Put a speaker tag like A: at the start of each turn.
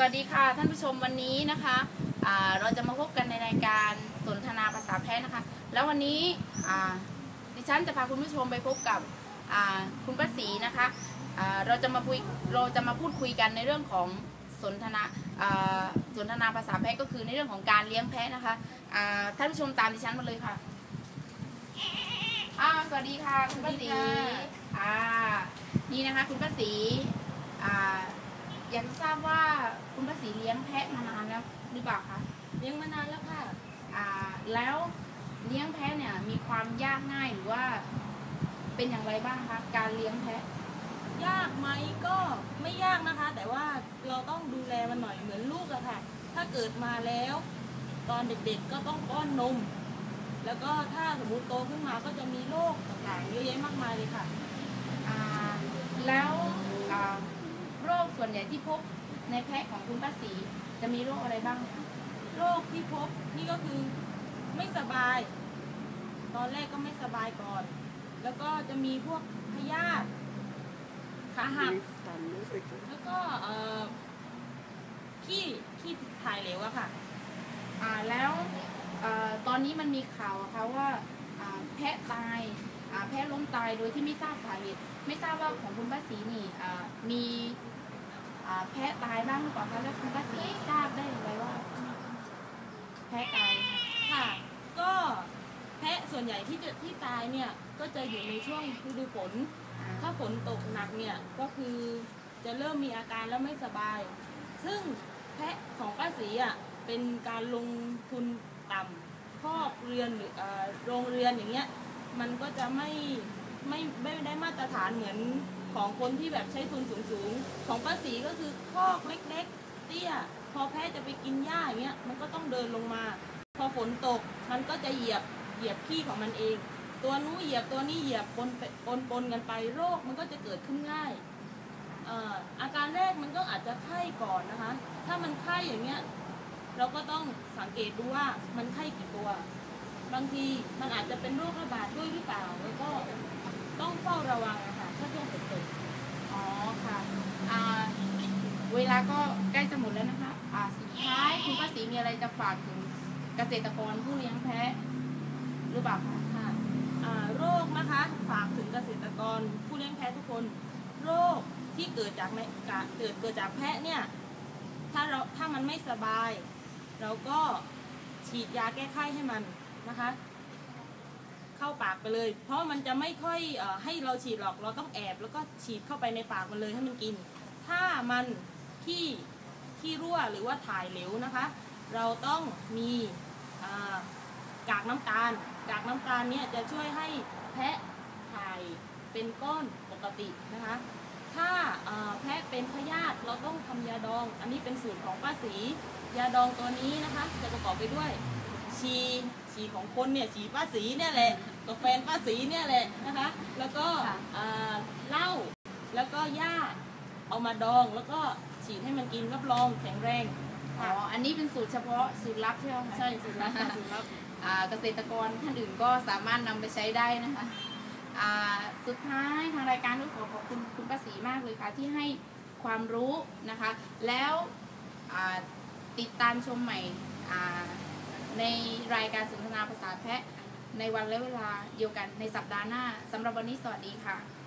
A: สวัสดีค่ะท่านผู้ชมวันนี้นะคะอ่าเราจะมาพบกันในรายการสนทนาภาษาแพทย์นะคะ แล้ววันนี้อ่าดิฉันจะพาคุณผู้ชมไปพบกับอ่าคุณป้าศรีนะคะอ่าเราจะมาคุยเราจะมาพูดคุยกันในเรื่องของสนทนาอ่าสนทนาภาษาแพทย์ก็คือในเรื่องของการเลี้ยงแพะนะคะอ่าท่านผู้ชมตามดิฉันมาเลยค่ะอ้าวสวัสดีค่ะคุณป้าศรี
B: สวัสดีค่ะ
A: อ่านี่นะคะคุณป้าศรี อ่าอยากจะทราบว่าคุณป้าศรีเลี้ยงแพะมานานแล้วหรือเปล่าคะ
B: เลี้ยงมานานแล้วค่ะ
A: อ่า แล้วเลี้ยงแพะเนี่ยมีความยากง่ายหรือว่า เป็นอย่างไรบ้างคะการเลี้ยงแพะ
B: ยากไหมก็ไม่ยากนะคะ แต่ว่าเราต้องดูแลมันหน่อยเหมือนลูกอะค่ะ ถ้าเกิดมาแล้ว ตอนเด็กๆก็ต้องป้อนนม แล้วก็ถ้าสมมติโตขึ้นมาก็จะมีโรคต่างๆเยอะแยะมากมายเลยค่ะ
A: อ่า แล้วอ่า โรคส่วนใหญ่ที่พบในแพะของคุณป้าศรีจะมีโรคอะไรบ้างคะ
B: โรคที่พบนี่ก็คือไม่สบาย ตอนแรกก็ไม่สบายก่อน แล้วก็จะมีพวกพยาธิขาหักแล้วก็เออขี้ขี้ถ่ายเหลวอะค่ะ
A: อ่าแล้วอตอนนี้มันมีข่าวะคะว่าแพะตายแพะล้มตายโดยที่ไม่ทราบสาเหตุไม่ทราบว่าของคุณป้าศรีนี่มี แพะตายบ้างหรือเปล่าคะแล้วคุณป้าศรีทราบได้อย่างไรว่า แพะตายค่ะ
B: ค่ะ ก็แพะส่วนใหญ่ที่จะที่ตายเนี่ยก็จะอยู่ในช่วงฤดูฝน ถ้าฝนตกหนักเนี่ยก็คือจะเริ่มมีอาการแล้วไม่สบาย ซึ่งแพะของป้าศรีอะเป็นการลงทุนต่ำคอกเรือนหรือเอ่อโรงเรือนอย่างเงี้ย มันก็จะไม่ไม่ไม่ได้มาตรฐานเหมือน ของคนที่แบบใช้ทุนสูงๆ ของป้าศรีก็คือคอกเล็กๆ เตี้ย พอแพะจะไปกินหญ้าอย่างเงี้ยมันก็ต้องเดินลงมา พอฝนตกมันก็จะเหยียบเหยียบขี้ของมันเอง ตัวนู้เหยียบตัวนี้เหยียบปนไปปนปนกันไปโรคมันก็จะเกิดขึ้นง่ายเอ่ออาการแรกมันก็อาจจะไข้ก่อนนะคะ ถ้ามันไข้อย่างเงี้ยเราก็ต้องสังเกตดูว่ามันไข้กี่ตัว บางทีมันอาจจะเป็นโรคระบาดด้วยหรือเปล่า แล้วก็ต้องเฝ้าระวังนะคะ ถ้าช่วงฝนตก
A: อ๋อค่ะอ่าเวลาก็ใกล้จะหมดแล้วนะคะอ่าสุดท้ายคุณป้าศรีมีอะไรจะฝากถึงเกษตรกรผู้เลี้ยงแพะหรือเปล่าคะ
B: ค่ะอ่าโรคนะคะฝากถึงเกษตรกรผู้เลี้ยงแพะทุกคน โรคที่เกิดจากแม่กะเกิดเกิดจากแพะเนี่ยถ้าเราถ้ามันไม่สบาย เราก็ฉีดยาแก้ไข้ให้มันนะคะ เข้าปากไปเลย เพราะมันจะไม่ค่อยอให้เราฉีดหรอกเราต้องแอบ แล้วก็ฉีดเข้าไปในปากมันเลยให้มันกิน ถ้ามันขี้ขี้รั่วหรือว่าถ่ายเหลวนะคะ เราต้องมีกากน้ำตาล กากน้ำตาลเนี่ยจะช่วยให้แพะถ่ายเป็นก้อนปกตินะคะถ้าแพะเป็นพยาธิเราต้องทำยาดอง อันนี้เป็นสูตรของป้าศรียาดองตัวนี้นะคะ จะประกอบไปด้วยชี ชีของคนเนี่ยชีป้าศรีเนี่ยแหละกับแฟนป้าศรีเนี่ยแหละนะคะ แล้วก็เอ่อเหล้าแล้วก็หญ้าเอามาดองแล้วก็ฉีดให้มันกินรับรองแข็งแรง
A: อ๋อ
B: ค่ะ
A: อันนี้เป็นสูตรเฉพาะสูตรลับใช่ไหมคะ
B: ใช่สูตรลับค่ะสูตรลับ
A: อ่าเกษตรกรท่านอื่นก็สามารถนำไปใช้ได้นะคะอ่าสุดท้ายทางรายการก็ขอขอบคุณคุณป้าศรีมากเลยค่ะที่ให้ความรู้นะคะ แล้วอ่าติดตามชมใหม่อ่า ในรายการสนทนาภาษาแพะในวันและเวลาเดียวกันในสัปดาห์หน้าสำหรับวันนี้สวัสดีค่ะ